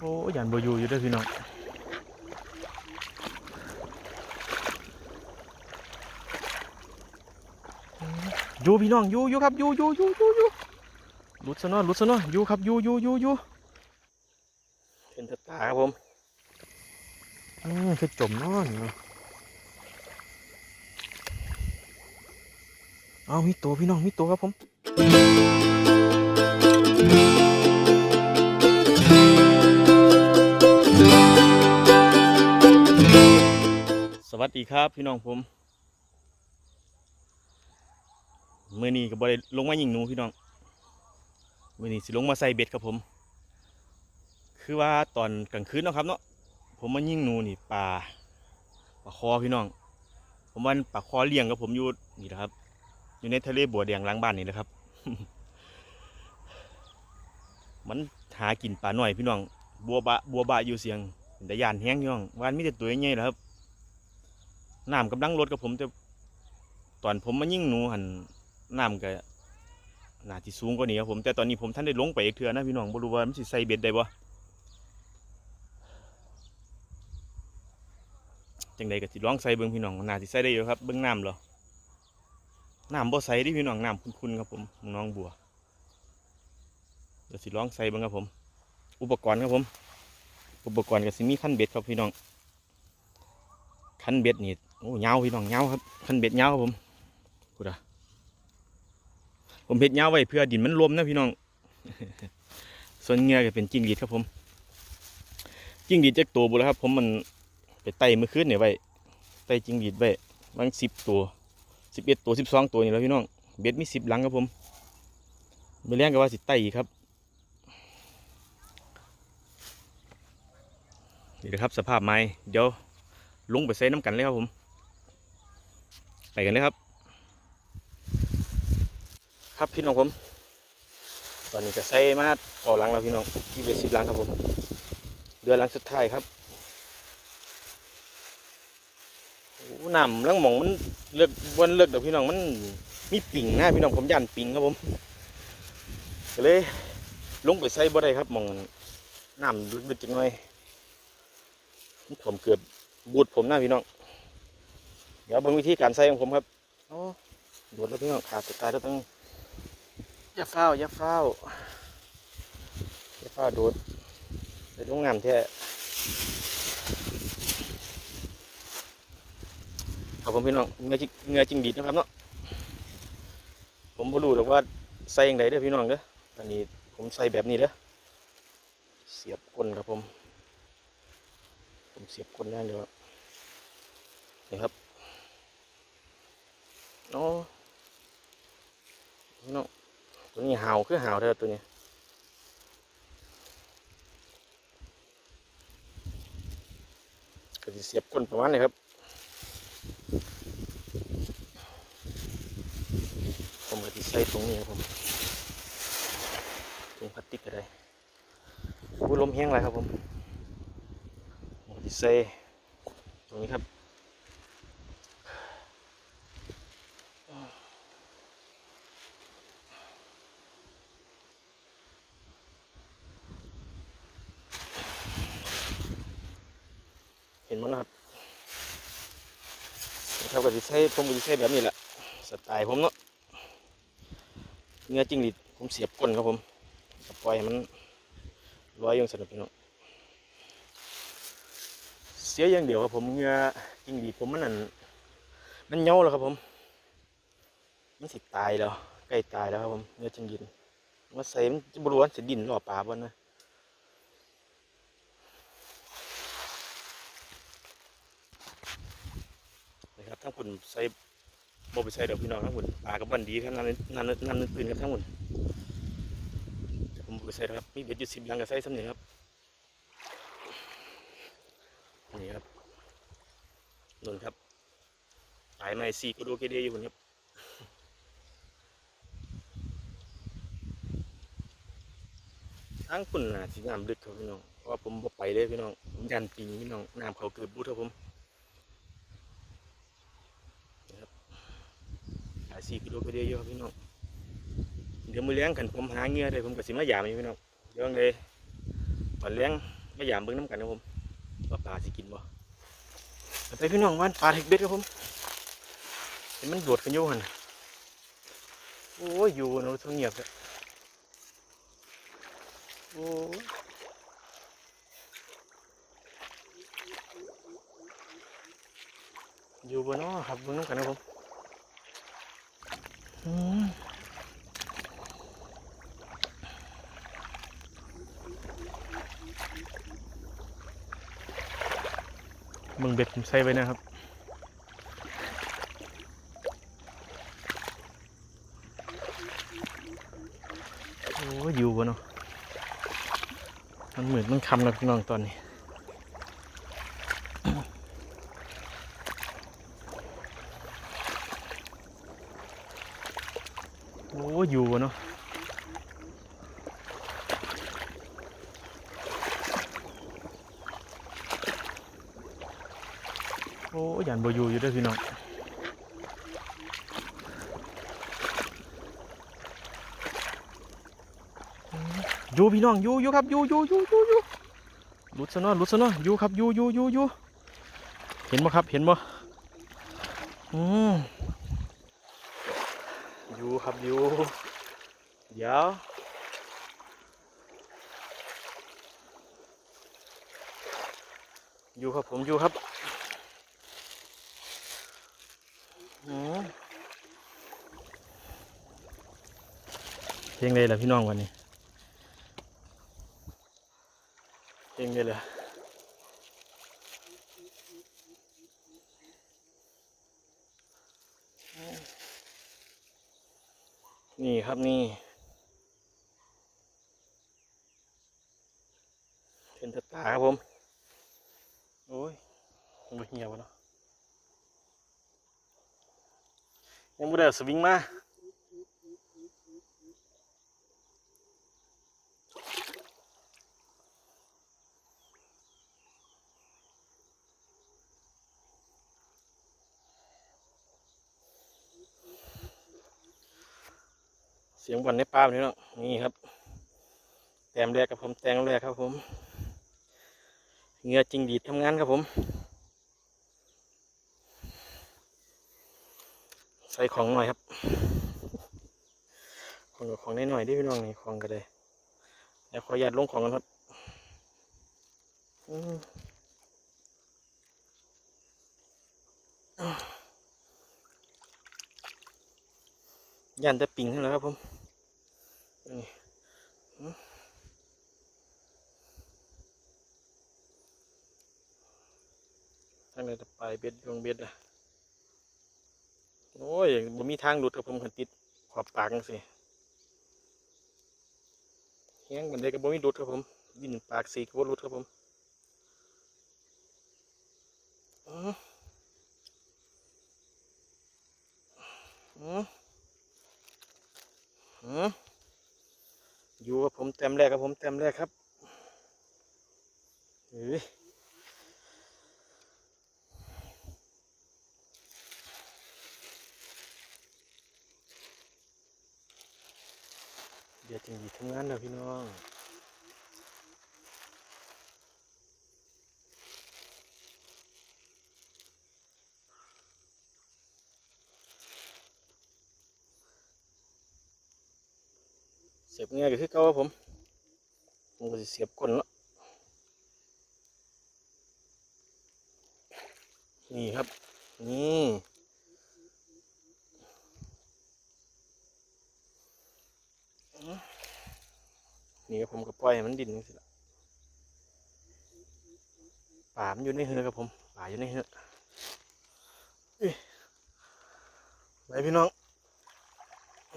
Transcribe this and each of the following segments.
โอ้ยันบอยู่อยู่เด้วยพี่น้องอยู่พี่น้องอยู่อยู่ครับอยู่อยู่อยู่อยู่อยู่หลุดซะเนาะหลุดซะเนาะอยู่ครับอยู่อยู่อยู่อยู่เป็นตาตาครับผมอืมคือจมเนอนเนาะเอามีตัวพี่น้องมีตัวครับผม วัสดีครับพี่น้องผมเมื่อนี้ก็บ่ได้ลงมายิงหนูพี่น้องเมื่อนี้สิลงมาใส่เบ็ดครับผม คือว่าตอนกลางคืนเนาะครับเนาะผมมายิงหนูนี่ปลาปลาคอพี่น้อง ผมว่าปลาคอเลี้ยงกับผมอยู่นี่แหละครับ อยู่ในทะเลบัวแดงหล้างบ้านนี่แหละครับ มันหากินปลาหน่อยพี่น้อง บัวบะบัวบะอยู่เสียงเป็นตะยานแห้งพี่น้องวานมีแต่ตัวใหญ่ๆแหละครับ น้ำกำลังลดกับผมแต่ตอนผมมายิ่งหนูหันน้ำก็น่าที่สูงกว่านี้ครับผมแต่ตอนนี้ผมท่านได้ลงไปอีกเทือนะพี่น้องบรูว่ามันสิใส่เบ็ดได้บ่จังใดก็สิลองใส่เบิ่งพี่น้องน่าสิใส่ได้อยู่ครับเบิ่งน้ำเหรอน้ำบ่ใสเดิพี่น้องน้ำคุ้นๆครับผมน้องบัวเดี๋ยวสิลองใส่เบิ่งครับผม อุปกรณ์ครับผม อุปกรณ์ก็สิมีขั้นเบ็ดครับพี่น้องคันเบ็ดนี่ โอ้ยาพี่น้องยาครับคันเบ็ดยาครับผมกูดะผมเบ็ดยาไว้เพื่อดินมันรวมนะพี่น้อง ส่วนเงือก็เป็นจิ้งหรีดครับผม จิ้งหรีดจักตัวบุแล้วครับ ผมมันไปไต่เมื่อคืนเนี่ยไว้ไต่จิ้งหรีดไว้บางสิบตัวสิบเอ็ดตัวสิบสองตัวนี่แล้วพี่น้อง เบ็ดมีสิบหลังครับผมไม่เลี้ยงก็ว่าสิไต่อีกครับนี่นะครับสภาพไม้เดี๋ยวลงไปใส่น้ำกันเลยครับผม ไปกันเลยครับ ครับพี่น้องผม ตอนนี้ก็ใส่มาต่อหลังแล้วพี่น้องที่เบสิบหลังครับผมเดือนหลังสุดท้ายครับโอ้น้ำลังหมองมันเลือกวันเลือกเดี๋ยวพี่น้องมันมีปิ่งนะพี่น้องผมยันปิ่งครับผมก็เลยลงไปใส่บ่ได้ครับหมองน้ำลึกๆจังหน่อยผมเกือบบูดผมหนะพี่น้อง เดี๋ยวเบิ่งวิธีการใส่ของผมครับโอ้ดูดแล้วพี่น้องขาดสุดท้ายแล้วต้องอย่าเฝ้าวอย่าเฝ้าวอย่าเฝ้าวดูดไปลงน้ำแท้ครับผมพี่น้องเงือจิเงือจริงดีดนะครับเนาะผมบ่รู้หรอกว่าใส่ยังไงเด้อพี่น้องเด้ออันนี้ผมใส่แบบนี้เด้อเสียบก้นครับผม ผมเสียบคนได้เดี๋ยวนี่ครับ โอ้น้องตัวนี้หาวคือหาวเธอตัวนี้ก็จะเสียบก้นประมาณนี้ครับ ผมก็จะใส่ตรงนี้ครับผมตรงพลาสติกก็ได้อู้ลมแห้งไรครับผมดิเซตรงนี้ครับ เห็นมั้ยนะครับนะครับก็ดิเซผมก็ดิเซแบบนี้แหละสไตล์ผมเนาะเนื้อจิ้งหรีดผมเสียบก้นครับผมปล่อยมันลอยยังสนุกพี่น้องเสียอย่างเดียวครับผมเหงือจริงดีผมมันนั่นมันเหงาแล้วครับผมมันสิตายแล้วใกล้ตายแล้วครับผมเหงือจริงดินมาใส่มันจะบรวนสิดินรอปลาบ่นะ นใส่บ่ไปใส่เดี๋ยวพี่น้องทั้งคุณปลากับบันดีครับนั่นนั่นนั่นตื่นครับทั้งคุณผมไปใส่ครับมีเบ็ดอยู่สิบลังกับใส่สำเนียครับนี่ครับนุ่นครับสายไม้ซีก็ดูเกเดียอยู่คนครับทั้งคุณน่ะสีน้ำลึกครับพี่น้องเพราะผมบ่ไปเลยพี่น้องผมยันปิงพี่น้องน้ำเขาเกิดบูทครับผมนะครับ สายซีกิโลเกเดียอยู่ครับพี่น้องเดี๋ยวมือเลี้ยงกันผมหาเงี้ยได้ผมก็สิมาหยามอยู่พี่น้องเรื่องเลยตอนเลี้ยงมายามเบิ่งน้ำกันครับผมว่าปลาสิกินบ่ไปพี่น้องว่านปลาเห็กเบ็ดครับผมเห็นมันโดดกันอยู่หันน่ะโอ้ยอยู่นาะทั้งเงียบเลยโอ้ยอยู่บนน้อครับบิ่งน้ำกันครับผม มเบิ่งเบ็ดผมใส่ไว้นะครับ โอ้ยอยู่บนเนาะมันเหมือนมันคำแล้วพี่น้องตอนนี้ โอ้ยอยู่บนเนาะโอ้ยันบอยู่อยู่ด้วยพี่น้องอยู่พี่น้องอยู่อยู่ครับอยู่อยู่อยู่อยู่อยู่ลุดซะนาะหลุดซะนาะอยู่ครับอยู่อยู่อยู่อยู่เห็นบ่ครับเห็นบ่อืมอยู่ครับอยู่เดี๋ยวอยู่ครับผมอยู่ครับอืม เพลงเลยล่ะพี่น้องวันนี้เองเลยเหรอนี่ครับนี่เป็นตาครับผม โอ้ยมันเหี่ยวเนาะยังไม่ได้สวิงมา สียงบอลในป่านี่เนาะนี่ครับ แต้มแรกกับผมแตงแรกครับผมเงือจริงดีดทำงานครับผม ใส่ของหน่อยครับ ของกับของหน่อยๆดิพี่น้องนี่ของก็ได้เดี๋ยวขออนุญาตลงของกันครับยันแต่ปิงนั่นแหละครับผมนี่อืมทางไหนจะไป เบ็ดอะโอ้ยบ่มีทางหลุดครับผมขันติดขอบปากสิแห้งบันไดก็บ่มีหลุดครับผมดินปากสีก็บ่หลุดครับผมอืออืออืออยู่กับผมเต็มแรกครับผมเต็มแรกครับเฮ้ย เดี๋ยวจริงดีทำงานแล้วพี่น้องเสียบง่ายก็คือเก่าผมผมก็สิเสียบก้นแล้วนี่ครับ นี่ นี่ครับผมก็ปล่อยมันดินจังสิละป่ามันอยู่ในเหือครับผมป่าอยู่ในเหือเอ้ยไปพี่น้อง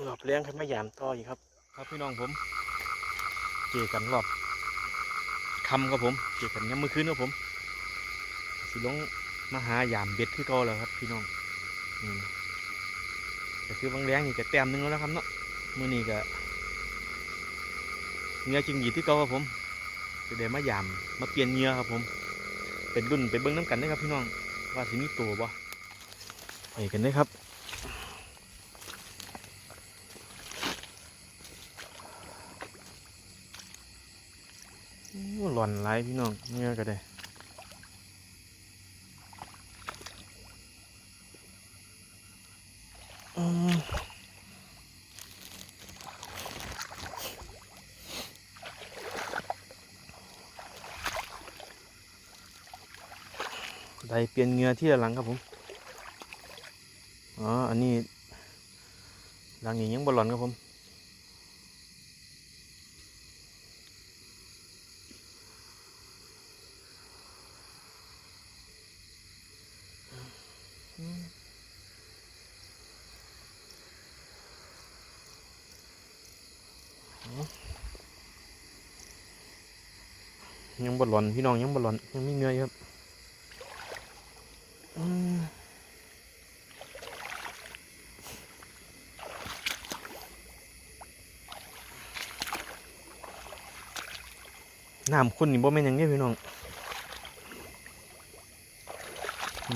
หลอบเลี้ยงขึ้นมายามต่ออีกครับ ครับพี่น้องผมเจอกันรอบคำครับผมเจอกันยามมื้อคืนครับผมสิลงมาหายามเบ็ดคือเก่าแล้วครับพี่น้องนี่ก็คือบางแรงนี่ก็แต้มนึงแล้วนะครับเนาะมื้อนี้ก็ เหงือจริงหยีที่เก่าครับผมจะได้มายามมาเปลี่ยนเหงือครับผม เป็นรุ่นไปเบิ้งน้ำกันได้ครับพี่น้องว่าสิมีตัวบ่ไปกันได้ครับนโอ้หล่อนหลพี่น้องเงี้ยก็ได้ ไดเปลี่ยนเงือที่หลังครับผมอ๋ออันนี้หลังนี้ยังบอลลอนครับผมยังบอลลอนพี่น้องยังบอลลอนยังไม่เงือยครับ น้ำคุณนี่บ่แม่นหยังเด้พี่น้อง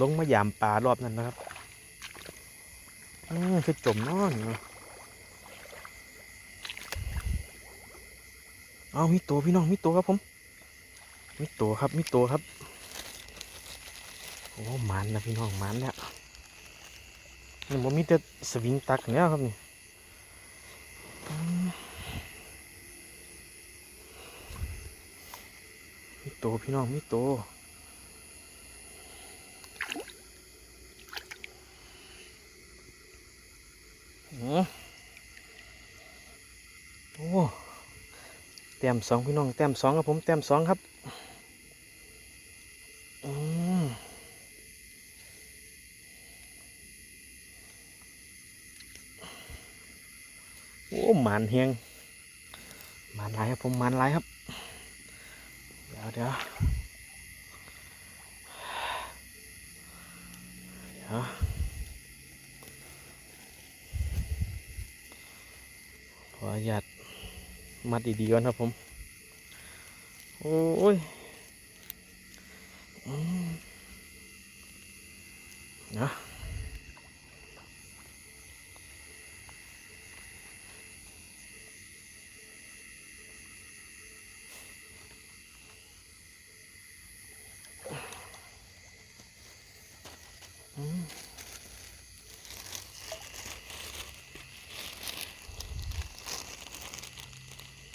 ลงมายามปลารอบนั้นนะครับอืมคือจมนอนเนเอามีตัวพี่น้องมีตัวครับผมมีตัวครับมีตัวครับโอ้มันนะพี่น้องมันเนี่ยนี่ผมมีแต่สวิงตักเนี่ยครับนี่ ตัวพี่น้องมีตัวอืมโอ้แต้มสองพี่น้องแต้มสองครับผมแต้มสองครับโอ้หมานเฮงหมานหลายครับผมหมานหลายครับ เดี๋ยวเดี๋ยวขอหยัดมัดดีๆก่อนครับผม โอ้ย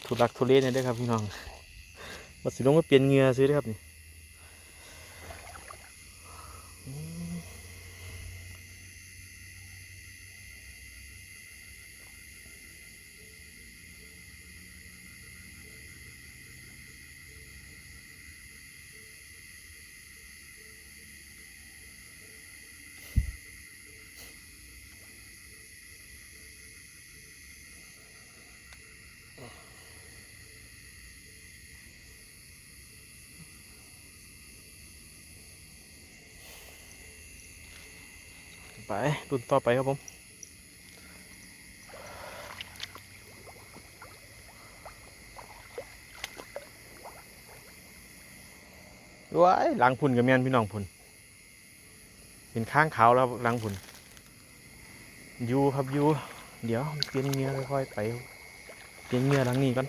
ทุลักทุเลเนี่ยด้อครับพี่น้องมาสิลงมาเปลี่ยนเงือซื้อเด้อครับนี่ ไปรุ่นต่อไปครับผมว้ายหลังพุ่นกับแมนพี่น้องพุ่นเป็นข้างขาวแล้วหลังพุ่นอยูครับอยูเดี๋ยวเปลี่ยนเงียค่อยๆไปเปลี่ยนเงียหลังนี้ก่อน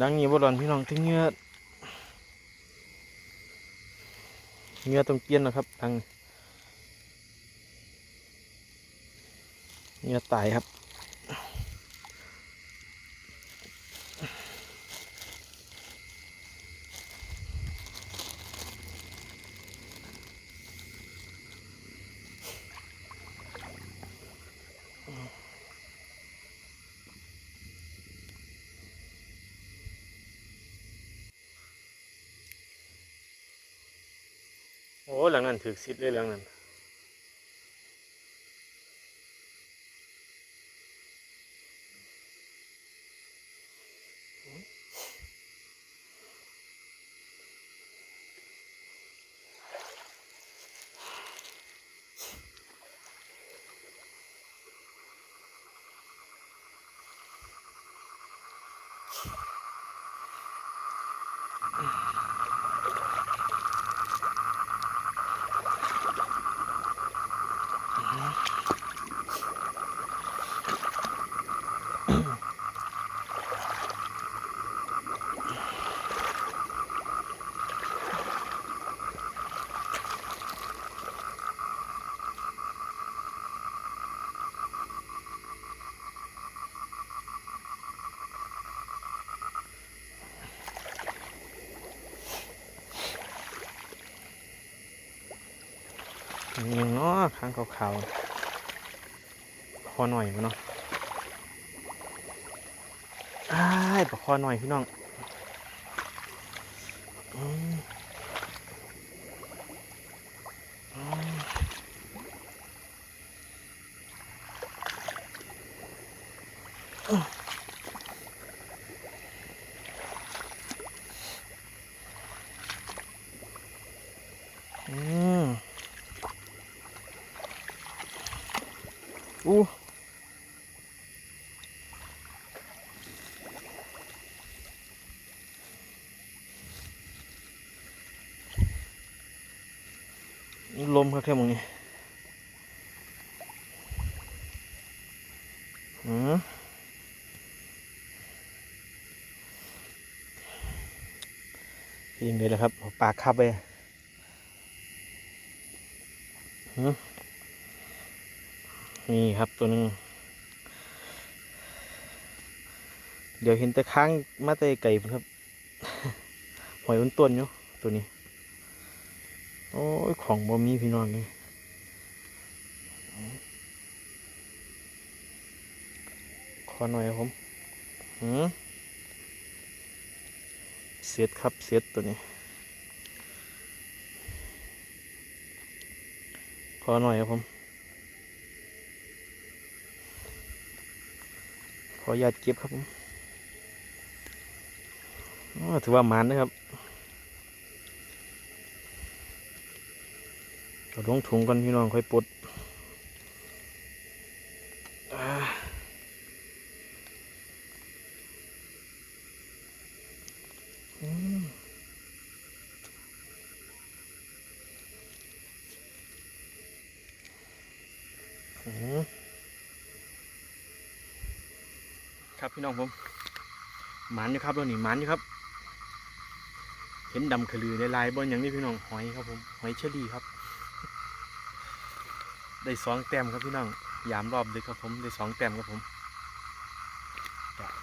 ดังนี้บ่หลอนพี่น้องถึงเงือเงือต้องเกียนนะครับทางเงือตายครับ หลังนั้นถือซิดเลยหลังนั้น ยังเนาะข้างขาวๆคอหน่อยมั้เนาะอ้ายปะคอหน่อยพี่น้อง อู้ลมครับแค่มึงนี่อืมยิงเลยนะครับ ปากคับไปหืม นี่ ครับตัวหนึงเดี๋ยวเห็นแต่ค้างมาแต่ไก่ครับหอยบนต้นอยู่ตัวนี้ โอ้ยของบ่มีพี่น้องนี่ขอหน่อยครับผมหืมเสียดครับเสียดตัวนี้ ขอหน่อยครับผม ออนุญาตเก็บครับถือว่ามันนะครับเอาลงถุงกันพี่น้องค่อยปลดอ่าอืมอืม ครับ พี่น้องผมหมันอยู่ครับตัวนี้หมันอยู่ครับ เห็นดำขลือในลายบนอย่างนี้พี่น้องหอยครับผมหอยเชอรี่ครับ ได้สองแต้มครับพี่น้องยามรอบเลยครับผมได้สองแต้มครับผม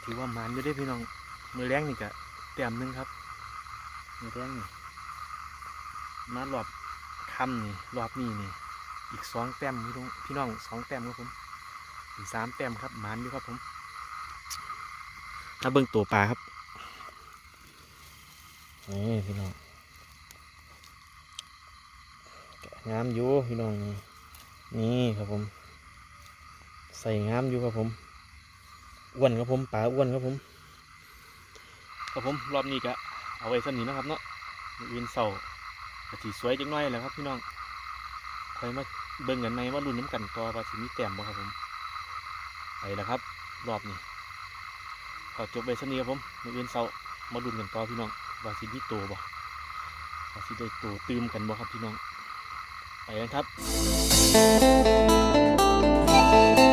ถือว่าหมันอยู่ได้พี่น้องมือแรงนี่ก็แต้มหนึงครับมือแรงนี่มารอบคำนี่รอบนี้นี่อีกสองแต้มพี่น้องพี่น้องสองแต้มครับผมอีกสามแต้มครับหมันอยู่ครับผม ถ้าเบิ่งตัวปลาครับนี่พี่น้องแกะงามอยู่พี่น้องนี่นี่ครับผม ใส่งามอยู่ครับผมอ้วนครับผมปลาอ้วนครับผมครับผมรอบนี้ก็เอาไว้สำนีนะครับเนาะมื้ออื่นเสาร์ก็สีสวยจังน้อยแหละครับพี่น้องคอยมาเบิ่งกันในว่ารุ่นน้ำกันต่อว่าสิมีแต้มบ่ครับผมไปแล้วครับ รอบนี้ ก็จบไปชั้นนี้ครับผมมืออื่นเสามาดูนกันต่อพี่น้องว่าสิที่โตบ่ว่าสิได้โตตื่มกันบ่ครับพี่น้อง ไปกันครับ